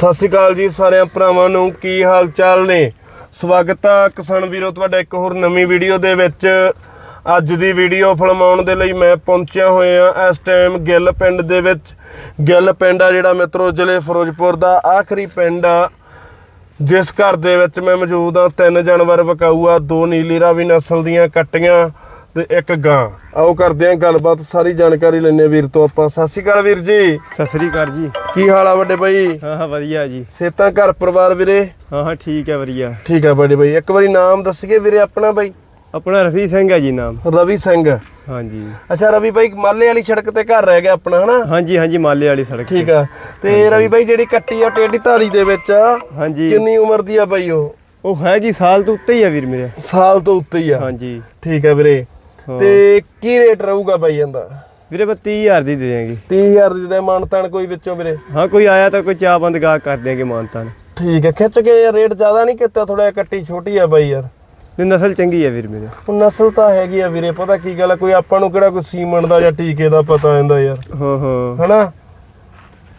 ਸਤਿ ਸ਼੍ਰੀ ਅਕਾਲ ਜੀ ਸਾਰਿਆਂ ਭਰਾਵਾਂ ਨੂੰ, ਕੀ ਹਾਲ ਚਾਲ ਨੇ? ਸਵਾਗਤ ਆ ਕਿਸਾਨ ਵੀਰੋ, ਤੁਹਾਡਾ ਇੱਕ ਹੋਰ ਨਵੀਂ ਵੀਡੀਓ ਦੇ ਵਿੱਚ। ਅੱਜ ਦੀ ਵੀਡੀਓ ਫਿਲਮਾਉਣ ਦੇ ਲਈ ਮੈਂ ਪਹੁੰਚਿਆ ਹੋਇਆ ਇਸ ਟਾਈਮ ਗਿੱਲ ਪਿੰਡ ਦੇ ਵਿੱਚ। ਗਿੱਲ ਪਿੰਡ ਆ ਜਿਹੜਾ ਮਿੱਤਰੋ, ਜ਼ਿਲ੍ਹੇ ਫਿਰੋਜ਼ਪੁਰ ਦਾ ਆਖਰੀ ਪਿੰਡ ਆ। ਜਿਸ ਘਰ ਦੇ ਵਿੱਚ ਮੈਂ ਮੌਜੂਦ ਆ ਤਿੰਨ ਜਾਨਵਰ ਵਿਕਾਊ ਆ, ਦੋ ਨੀਲੀ ਰਾਵੀ ਨਸਲ ਦੀਆਂ ਕੱਟੀਆਂ। ਤੇ ਇੱਕ ਗਾਂ। ਆਓ ਕਰਦੇ ਆਂ ਗੱਲਬਾਤ ਸਾਰੀ ਜਾਣਕਾਰੀ ਲੈਣੇ ਵੀਰ ਤੋਂ ਆਪਾਂ। ਸਤਿ ਸ਼੍ਰੀ ਅਕਾਲ ਵੀਰ ਜੀ। ਸਤਿ ਸ੍ਰੀ ਅਕਾਲ ਜੀ। ਕੀ ਹਾਲ ਆ ਵੱਡੇ ਬਾਈ? ਹਾਂ ਹਾਂ ਵਧੀਆ ਜੀ। ਸੇਤਾਂ ਘਰ ਪਰਿਵਾਰ ਵੀਰੇ? ਹਾਂ ਹਾਂ ਠੀਕ ਹੈ ਵਧੀਆ। ਠੀਕ ਆ ਵੱਡੇ ਬਾਈ ਇੱਕ ਵਾਰੀ ਨਾਮ ਦੱਸੀਏ ਵੀਰੇ ਆਪਣਾ ਬਾਈ। ਆਪਣਾ ਰਫੀ ਸਿੰਘ ਹੈ ਜੀ ਨਾਮ। ਰਵੀ ਸਿੰਘ। ਹਾਂਜੀ। ਅੱਛਾ ਰਵੀ ਬਾਈ ਮਾਲੇ ਵਾਲੀ ਸੜਕ ਤੇ ਘਰ ਰਹਿ ਗਿਆ ਆਪਣਾ ਹਨਾ? ਹਾਂਜੀ ਹਾਂਜੀ ਮਾਲੇ ਵਾਲੀ ਸੜਕ। ਠੀਕ ਆ। ਤੇ ਰਵੀ ਬਾਈ ਜਿਹੜੀ ਕੱਟੀ ਆ ਟੇਢੀ ਧਾਰੀ ਦੇ ਵਿੱਚ ਆ ਹਾਂਜੀ। ਕਿੰਨੀ ਉਮਰ ਦੀ ਆ ਬਾਈ ਉਹ? ਉਹ ਹੈ ਜੀ ਸਾਲ ਤੋਂ ਉੱਤੇ ਹੀ ਆ ਵੀਰ ਮੇਰੇ। ਸਾਲ ਤੋਂ ਉੱਤੇ ਹੀ ਆ। ਹਾਂਜੀ। ਠੀਕ ਆ ਵੀਰੇ। ਤੇ ਕੀ ਰੇਟ ਰਹੂਗਾ ਬਾਈ ਇਹਦਾ? ਵੀਰੇ ਬਸ 30000 ਦੀ ਦੇ ਦੇਾਂਗੇ 30000 ਦੀ ਦੇ ਮਾਨਤਾਨ ਕੋਈ ਵਿੱਚੋਂ ਵੀਰੇ? ਹਾਂ ਕੋਈ ਆਇਆ ਤਾਂ ਕੋਈ ਚਾਹ ਬੰਦ ਗਾ ਕਰ ਦੇਾਂਗੇ ਮਾਨਤਾਨ। ਠੀਕ ਆ ਖਿੱਚ ਕੇ ਰੇਟ ਜ਼ਿਆਦਾ ਨਹੀਂ ਕੀਤਾ ਥੋੜਾ ਕੱਟੀ ਛੋਟੀ ਆ ਬਾਈ ਯਾਰ। ਤੇ ਨਸਲ ਚੰਗੀ ਹੈ ਵੀਰ ਮੇਰੇ। ਉਹ ਨਸਲ ਤਾਂ ਹੈਗੀ ਆ ਵੀਰੇ ਪਤਾ ਕੀ ਗੱਲ ਆ ਕੋਈ ਆਪਾਂ ਨੂੰ ਕਿਹੜਾ ਕੋਈ ਸੀਮਨ ਦਾ ਜਾਂ ਟੀਕੇ ਦਾ ਪਤਾ ਹੁੰਦਾ ਯਾਰ। ਹਾਂ ਹਾਂ। ਹਨਾ?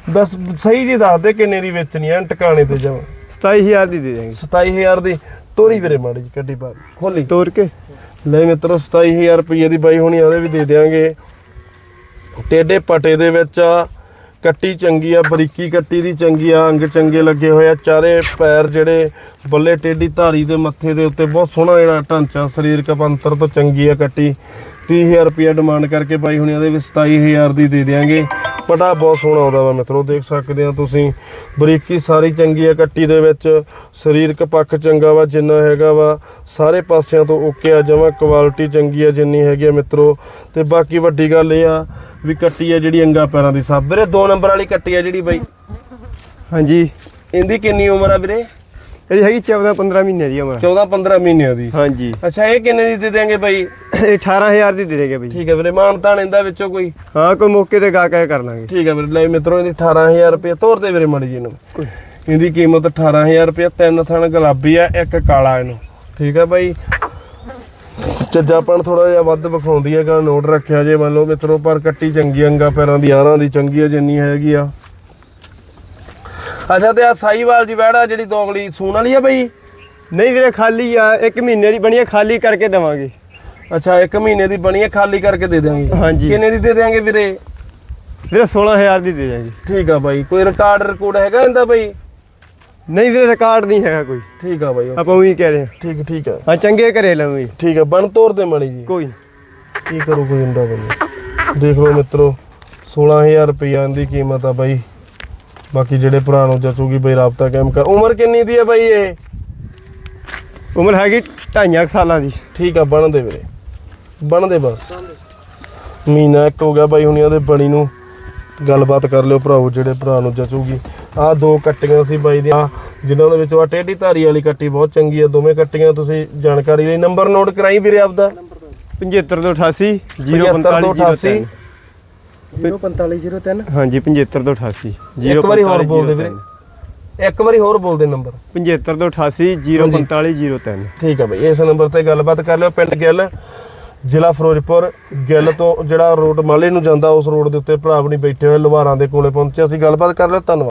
ਦੱਸ ਸਹੀ ਜੀ ਦੱਸ ਦੇ ਕਿੰਨੇ ਦੀ ਵੇਚਣੀ ਐ ਟਿਕਾਣੇ ਤੇ ਜਾਵਾਂ 27000 ਦੀ ਦੇ ਦੇਾਂਗੇ 27000 ਦੀ ਤੋਰੀ ਵੀਰੇ ਮਾੜੀ ਜੀ ਕੱਢੀ ਬਾਹਰ। ਖੋਲੀ। ਤੋੜ ਕੇ। ਲੈ ਮਿੱਤਰੋ 27000 ਰੁਪਏ ਦੀ ਬਾਈ ਹੋਣੀ ਉਹਦੇ ਵੀ ਦੇ ਦੇਾਂਗੇ ਟੇਡੇ ਪਟੇ ਦੇ ਵਿੱਚ ਆ, ਕੱਟੀ ਚੰਗੀ ਆ, ਬਰੀਕੀ ਕੱਟੀ ਦੀ ਚੰਗੀ ਆ, ਅੰਗ ਚੰਗੇ ਲੱਗੇ ਹੋਏ ਆ, ਚਾਰੇ ਪੈਰ ਜਿਹੜੇ ਬੱਲੇ ਟੇਢੀ ਧਾਰੀ ਦੇ ਮੱਥੇ ਦੇ ਉੱਤੇ ਬਹੁਤ ਸੋਹਣਾ ਜਿਹੜਾ ਢਾਂਚਾ, ਸਰੀਰਕ ਪੰਤਰ ਤੋਂ ਚੰਗੀ ਆ ਕੱਟੀ। 30000 ਰੁਪਏ ਡਿਮਾਂਡ ਕਰਕੇ ਬਾਈ ਹੁਣੀ ਉਹਦੇ ਵੀ 27000 ਦੀ ਦੇ ਦੇਾਂਗੇ ਪਟਾ ਬਹੁਤ ਸੋਹਣਾ ਆਉਂਦਾ ਵਾ ਮਿੱਤਰੋ ਦੇਖ ਸਕਦੇ ਆ ਤੁਸੀਂ। ਬਰੀਕੀ ਸਾਰੀ ਚੰਗੀ ਆ ਕੱਟੀ ਦੇ ਵਿੱਚ। ਸਰੀਰਕ ਪੱਖ ਚੰਗਾ ਵਾ ਜਿੰਨਾ ਹੈਗਾ ਵਾ ਸਾਰੇ ਪਾਸਿਆਂ ਤੋਂ ਓਕੇ ਆ। ਜਮਾ ਕੁਆਲਿਟੀ ਚੰਗੀ ਆ ਜਿੰਨੀ ਹੈਗੀ ਆ ਮਿੱਤਰੋ। ਤੇ ਬਾਕੀ ਵੱਡੀ ਗੱਲ ਇਹ ਆ ਵੀ ਕੱਟੀ ਆ ਜਿਹੜੀ ਅੰਗਾ ਪੈਰਾਂ ਦੀ। ਸਭ ਵੀਰੇ 2 ਨੰਬਰ ਵਾਲੀ ਕੱਟੀ ਆ ਜਿਹੜੀ ਬਾਈ। ਹਾਂਜੀ। ਇਹਦੀ ਕਿੰਨੀ ਉਮਰ ਆ ਵੀਰੇ? ਇਹ ਹੈਗੀ 14 15 ਮਹੀਨੇ ਦੀ ਉਮਰ। 14 15 ਮਹੀਨਿਆਂ ਦੀ। ਹਾਂਜੀ। ਅੱਛਾ ਇਹ ਕਿੰਨੇ ਦੀ ਦੇ ਦੇਾਂਗੇ ਬਾਈ? 18000 ਦੀ ਦੇ ਦੇਗੇ ਬਈ ਠੀਕ ਹੈ ਵੀਰੇ ਮਾਨਤਾਨ ਇਹਦਾ ਵਿੱਚੋਂ ਕੋਈ। ਹਾਂ ਕੋਈ ਮੌਕੇ ਤੇ ਗਾ ਕੇ ਕਰ ਲਾਂਗੇ। ਠੀਕ ਹੈ ਵੀਰੇ ਲੈ ਮਿੱਤਰੋ ਇਹਦੀ 18000 ਰੁਪਏ ਤੋਰ ਦੇ ਵੀਰੇ ਮੜੀ ਜੀ ਨੂੰ। ਇਹਦੀ ਕੀਮਤ 18000 ਰੁਪਏ ਤਿੰਨ ਥਣ ਗੁਲਾਬੀ ਆ ਇੱਕ ਕਾਲਾ ਇਹਨੂੰ। ਠੀਕ ਹੈ ਬਾਈ। ਚੱਜਾਪਣ ਥੋੜਾ ਜਿਹਾ ਵੱਧ ਵਿਖਾਉਂਦੀ ਹੈਗਾ ਨੋਟ ਰੱਖਿਆ ਜੇ ਮੰਨ ਲਓ ਮਿੱਤਰੋ ਪਰ ਕੱਟੀ ਚੰਗੀ ਅੰਗਾ ਪੈਰਾਂ ਦੀ ਯਾਰਾਂ ਦੀ ਚੰਗੀ ਆ ਜਿੰਨੀ ਹੈਗੀ ਆ। ਅੱਛਾ ਤੇ ਆ ਸਾਈਵਾਲ ਜੀ ਵੈੜਾ ਜਿਹੜੀ ਦੋਗਲੀ ਸੂਣ ਵਾਲੀ ਆ ਬਈ? ਨਹੀਂ ਵੀਰੇ ਖਾਲੀ ਆ ਇੱਕ ਮਹੀਨੇ ਦੀ ਬਣੀ ਆ ਖਾਲੀ ਕਰਕੇ ਦੇਵਾਂਗੇ। ਅੱਛਾ ਇੱਕ ਮਹੀਨੇ ਦੀ ਬਣੀ ਹੈ ਖਾਲੀ ਕਰਕੇ ਦੇ ਦਿਆਂਗੇ। ਹਾਂਜੀ। ਕਿੰਨੇ ਦੀ ਦੇ ਦਿਆਂਗੇ ਵੀਰੇ? ਵੀਰੇ 16000 ਦੀ ਦੇ ਦਾਂਗੇ ਠੀਕ ਆ ਬਾਈ ਕੋਈ ਰਿਕਾਰਡ ਰਿਕਾਰਡ ਹੈਗਾ ਇਹਦਾ ਬਾਈ? ਨਹੀਂ ਵੀਰੇ ਰਿਕਾਰਡ ਨਹੀਂ ਹੈਗਾ ਕੋਈ। ਠੀਕ ਆ ਬਾਈ ਆਪਾਂ ਉਹੀ ਕਹਿ ਰਹੇ ਹਾਂ। ਠੀਕ ਠੀਕ ਆ। ਹਾਂ ਚੰਗੇ ਘਰੇ ਲਵਾਂਗੇ ਠੀਕ ਆ ਬਣ ਤੋਰ ਦੇ ਮੜੀ ਜੀ ਕੋਈ ਕੀ ਕਰੂ ਕੋਈ ਹੁੰਦਾ ਬੰਦਾ ਦੇਖ ਲਓ ਮਿੱਤਰੋ 16000 ਰੁਪਈਆ ਦੀ ਕੀਮਤ ਆ ਬਾਈ। ਬਾਕੀ ਜਿਹੜੇ ਭਰਾ ਨੂੰ ਜਚੂਗੀ ਬਈ ਰਾਬਤਾ ਕਾਇਮ ਕਰ। ਉਮਰ ਕਿੰਨੀ ਦੀ ਹੈ ਬਾਈ ਇਹ? ਉਮਰ ਹੈਗੀ ਢਾਈਆਂ ਕੁ ਸਾਲਾਂ ਦੀ। ਠੀਕ ਆ ਬਣ ਦੇ ਵੀਰੇ। ਬਣ ਦੇ ਬਸ। ਮਹੀਨਾ ਇੱਕ ਹੋ ਗਿਆ ਬਾਈ ਹੁਣੀਆਂ ਦੇ ਬਣੀ ਨੂੰ। ਗੱਲਬਾਤ ਕਰ ਲਿਓ ਭਰਾਓ ਜਿਹੜੇ ਭਰਾ ਨੂੰ ਜਚੂਗੀ। ਆਹ ਦੋ ਕੱਟੀਆਂ ਸੀ ਬਾਈ ਦੀਆਂ। ਜਿਨ੍ਹਾਂ ਦੇ ਵਿੱਚੋਂ ਆ ਟੇਢੀ ਧਾਰੀ ਵਾਲੀ ਕੱਟੀ ਬਹੁਤ ਚੰਗੀ ਆ। ਦੋਵੇਂ ਕੱਟੀਆਂ ਤੁਸੀਂ ਜਾਣਕਾਰੀ ਲਈ। ਨੰਬਰ ਨੋਟ ਕਰਾਈ ਵੀਰੇ ਆਪਦਾ। 75 ਤੋਂ 88 75 ਤੋਂ 88 04503 ਹਾਂਜੀ 75 ਤੋਂ 88 ਇੱਕ ਵਾਰੀ ਹੋਰ ਬੋਲ ਦੇ ਵੀਰੇ। ਇੱਕ ਵਾਰੀ ਹੋਰ ਬੋਲ ਦੇ ਨੰਬਰ। 75 ਤੋਂ 88 04503 ਠੀਕ ਆ ਬਈ ਇਸ ਨੰਬਰ ਤੇ ਗੱਲਬਾਤ ਕਰ ਲਿਓ ਪਿੰਡ ਗਿੱਲ। ਜ਼ਿਲ੍ਹਾ ਫਿਰੋਜ਼ਪੁਰ ਗਿੱਲ ਤੋਂ ਜਿਹੜਾ ਰੋਡ ਮਾਲੇ ਨੂੰ ਜਾਂਦਾ, ਉਸ ਰੋਡ ਦੇ ਉੱਤੇ ਭਰਾ ਆਪਣੀ ਬੈਠੇ ਹੋਏ ਲੁਹਾਰਾਂ ਦੇ ਕੋਲੇ ਪਹੁੰਚੇ। ਅਸੀਂ ਗੱਲਬਾਤ ਕਰ ਲਿਓ, ਧੰਨਵਾਦ।